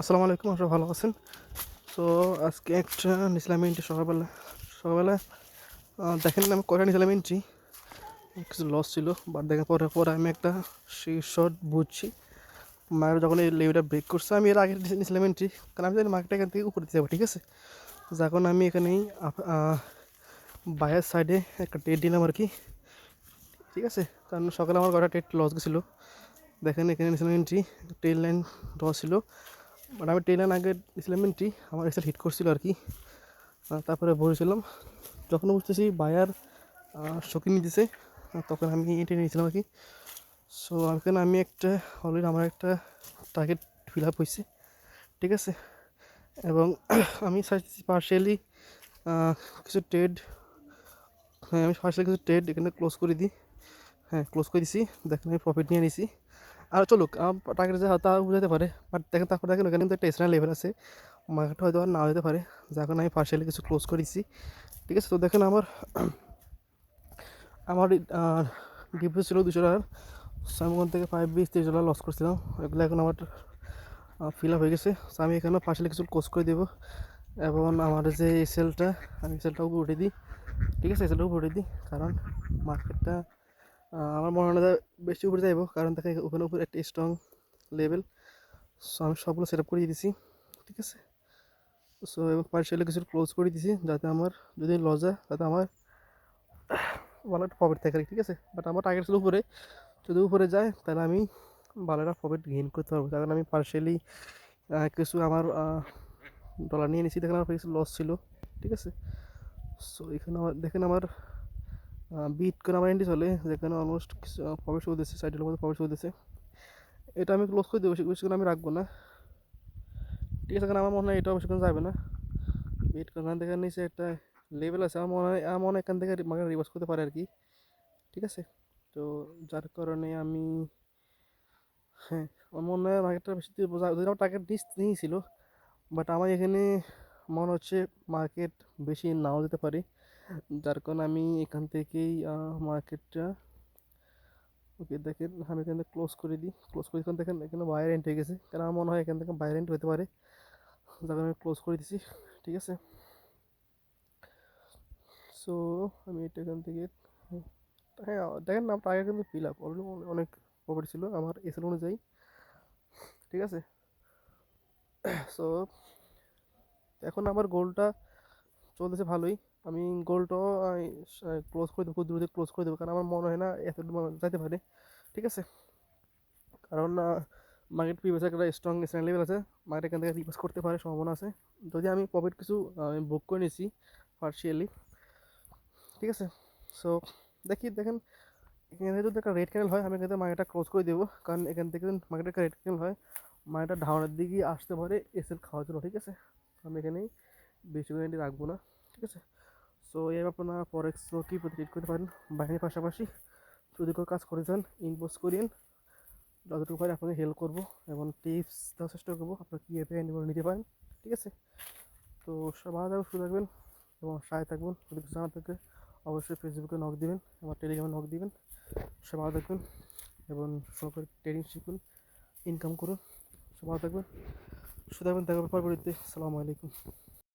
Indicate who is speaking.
Speaker 1: আসসালামু আলাইকুম, আপনারা ভালো আছেন? তো আজকে একটা নিয়েছিলাম এন্ট্রি সকালবেলা সকালবেলা দেখেন আমি কয়টা নিয়েছিলাম এন্ট্রি কিছু লস ছিল বাট দেখার পরে পরে আমি একটা সেই শর্ট বুঝছি। মায়ের যখন এই লেভিটা ব্রেক করছে, আমি এর আগে নিয়েছিলাম এন্ট্রি কারণ আমি জানি মার্কেটটা এখান থেকে উপরে দিতে যাব ঠিক আছে? যখন আমি এখানেই বাইরের সাইডে একটা টেট দিলাম আর কি। ঠিক আছে? কারণ সকালে আমার কটা টেট লস গেছিল। দেখেন এখানে নিয়েছিলাম এন্ট্রি টেল লাইন লস ছিল। বাট আমি টেল আগে এন্ট্রি আমার এক্সেল হিট করছিল আর কি। তারপরে বসেছিলাম। যখন বুঝতেছি বায়ার শৌখিন দিতেছে তখন আমি এটি নিয়েছিলাম আর কি। সো এখানে আমি একটা অলরেডি আমার একটা টার্গেট ফিল আপ হয়েছে ঠিক আছে? এবং আমি চাইছি পার্শিয়ালি কিছু ট্রেড হ্যাঁ আমি পার্শিয়ালি কিছু ট্রেড এখানে ক্লোজ করে দিই। হ্যাঁ ক্লোজ করে দিছি। দেখেন আমি প্রফিট নিয়ে নিছি। আর চলুক টার্গেট যে তা বুঝাতে পারে বাট দেখেন তারপর দেখেন ওখানে কিন্তু একটা লেভেল আছে। মার্কেট হয়তো আর না হতে পারে কারণে আমি পার্শিয়ালি কিছু ক্লোজ করে দিচ্ছি ঠিক আছে তো দেখেন আমার আমার ডিপোজিট ছিল দুশো টাকার আমি থেকে ফাইভ বিশ তিরিশ ডলার লস করছিলাম এগুলো এখন আমার ফিল আপ হয়ে গেছে। So, আমি এখানে পার্শিয়ালি কিছু ক্লোজ করে দেবো। এবং আমার যে এসএলটা আমি এসএলটাও উঠে দিই ঠিক আছে এসএলটাও উঠে দিই কারণ মার্কেটটা আমার মনে হয় বেশি উপরে যাইব, কারণ দেখে ওখানে উপরে একটা স্ট্রং লেভেল সো আমি সবগুলো সেট আপ করে দিয়েছি ঠিক আছে? সো এবং পার্সিয়ালি কিছু ক্লোজ করে দিয়েছি যাতে আমার যদি লস যায় তাতে আমার ভালো একটা প্রফিট থাকে ঠিক আছে? বাট আমার টার্গেট ছিল উপরে। যদি উপরে যায়, তাহলে আমি ভালো একটা প্রফিট গেইন করতে পারব। কারণ আমি পার্সেলি কিছু আমার ডলার নিয়ে নিয়েছি দেখেন আমার কিছু লস ছিল, ঠিক আছে? সো এখানে আমার, দেখেন আমার বিট করে আমার এন্টি চলে, যেখানে অলমোস্ট শুরু দিচ্ছে সাইডের মধ্যে শুরু দিচ্ছে এটা আমি ক্লোজ করে দেবো বেশিক্ষণ আমি রাখব না। ঠিক আছে, কারণ আমার মনে হয় এটা বেশিক্ষণ যাবে না। বিট করে দেখেন নিচে একটা লেভেল আছে, আমার মনে হয়, আমার মনে এখান থেকে মানে রিভার্স করতে পারে আর কি। ঠিক আছে? তো যার কারণে আমি হ্যাঁ আমার মনে হয় মার্কেটটা বেশি যদি আমার টার্গেট নিয়েছিল বাট আমার এখানে মনে হচ্ছে মার্কেট বেশি নাও যেতে পারে। যার কারণে আমি এখান থেকেই মার্কেটটা ওকে দেখেন, আমি এখান থেকে ক্লোজ করে দিই। ক্লোজ করে এখান দেখেন, এখানে বাইরে এন্ট হয়ে গেছে। কারণ আমার মনে হয় এখান থেকে বাইরে এন্ট হতে পারে। যার কারণে আমি ক্লোজ করে দিছি, ঠিক আছে? সো আমি এটা এখান থেকে হ্যাঁ দেখেন না টাকা কিন্তু ফিল আপ অলরেডি অনেক প্রফিট ছিল আমার এসএল অনুযায়ী, ঠিক আছে? সো এখন আমার গোলটা চলতেছে ভালোই। আমি গোলটাও ক্লোজ করে দেবো খুব দ্রুত ক্লোজ করে দেবো, কারণ আমার মনে হয় না এত যাইতে পারে। ঠিক আছে? কারণ মার্কেট প্রিভিয়াস একটা স্ট্রং স্ট্যান্ড লেভেল আছে মার্কেট এখান থেকে রিভার্স করতে পারে সম্ভাবনা আছে। যদি আমি প্রফিট কিছু বুক করে নিয়েছি পার্শিয়ালি ঠিক আছে? সো দেখি, দেখেন, এখানে যদি একটা রেড ক্যানেল হয়, আমি এখান থেকে মার্কেটটা ক্লোজ করে দেবো, কারণ এখান থেকে যদি মার্কেটে একটা রেড ক্যানেল হয় মার্কেটটা ধারণের দিকে আসতে পারে এসএল খাওয়ার জন্য, ঠিক আছে? আমি এখানেই বেশি গ্যারান্টি রাখব না, ঠিক আছে? সো এই আপনারা ফরেক্স কি ট্রিট করতে পারেন? বাহিনীর পাশাপাশি যদি কোনো কাজ করে যান ইনভেস্ট করিয়েন। যতটুকু পারি আপনাদের হেল্প করব এবং টিপস দেওয়ার চেষ্টা করব। আপনারা কীভাবে হ্যান্ডেল নিতে পারেন, ঠিক আছে? তো ভালো থাকবেন, সুস্থ থাকবেন এবং সাথে থাকবেন। যদি কিছু জানা থাকে, অবশ্যই ফেসবুকে নক দিবেন, আমার টেলিগ্রামে নক দিবেন। ভালো থাকবেন এবং সবাই ট্রেনিং শিখুন ইনকাম করুন। সব ভালো থাকবেন সুতরাং দেখা হবে পরবর্তীতে। আসসালামু আলাইকুম।